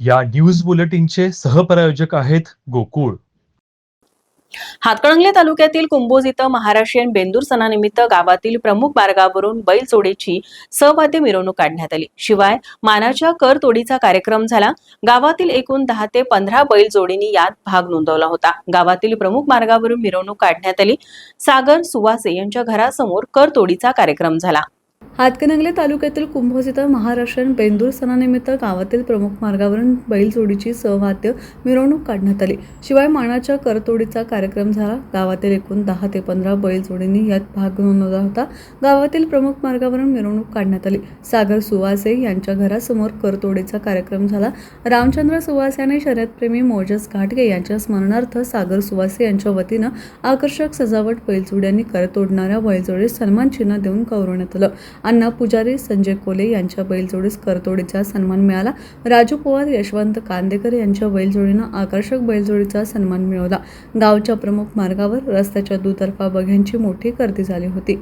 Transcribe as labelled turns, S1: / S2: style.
S1: या न्यूज बुलेटिनचे सहप्रायोजक आहेत गोकुळ.
S2: हातकणंगले तालुक्यातील कुंभोज इथं महाराष्ट्रीयन बेंदूर सणानिमित्त गावातील प्रमुख मार्गावरून बैलचोडीची सहवाद्य मिरवणूक काढण्यात आली. शिवाय मानाच्या कर तोडीचा कार्यक्रम झाला. गावातील एकूण दहा ते पंधरा बैलजोडींनी यात भाग नोंदवला होता. गावातील प्रमुख मार्गावरून मिरवणूक काढण्यात आली. सागर सुवासे यांच्या घरासमोर कर तोडीचा कार्यक्रम झाला.
S3: हातकणंगले तालुक्यातील कुंभोज इथं महाराष्ट्रीयन बेंदूर सणानिमित्त गावातील प्रमुख मार्गावरून बैलजोडीची सहवाद्य मिरवणूक काढण्यात आली. शिवाय मानाच्या करतोडीचा कार्यक्रम झाला. गावातील एकूण दहा ते पंधरा बैलजोडींनी यात भाग नोंदवला होता. गावातील प्रमुख मार्गावरून मिरवणूक काढण्यात आली. सागर सुवासे यांच्या घरासमोर करतोडीचा कार्यक्रम झाला. रामचंद्र सुवासे आणि शर्यतप्रेमी मोजस घाटगे यांच्या स्मरणार्थ सागर सुवासे यांच्या वतीनं आकर्षक सजावट बैलजोड्यांनी करतोडणाऱ्या बैलजोडीस सन्मान चिन्ह देऊन गौरवण्यात आलं. अण्णा पुजारी संजय कोले यांच्या बैलजोडीस करतोडीचा सन्मान मिळाला. राजू पवार यशवंत कांदेकर यांच्या बैलजोडीनं आकर्षक बैलजोडीचा सन्मान मिळवला. गावच्या प्रमुख मार्गावर रस्त्याच्या दुतर्फा बघ्यांची मोठी गर्दी झाली होती.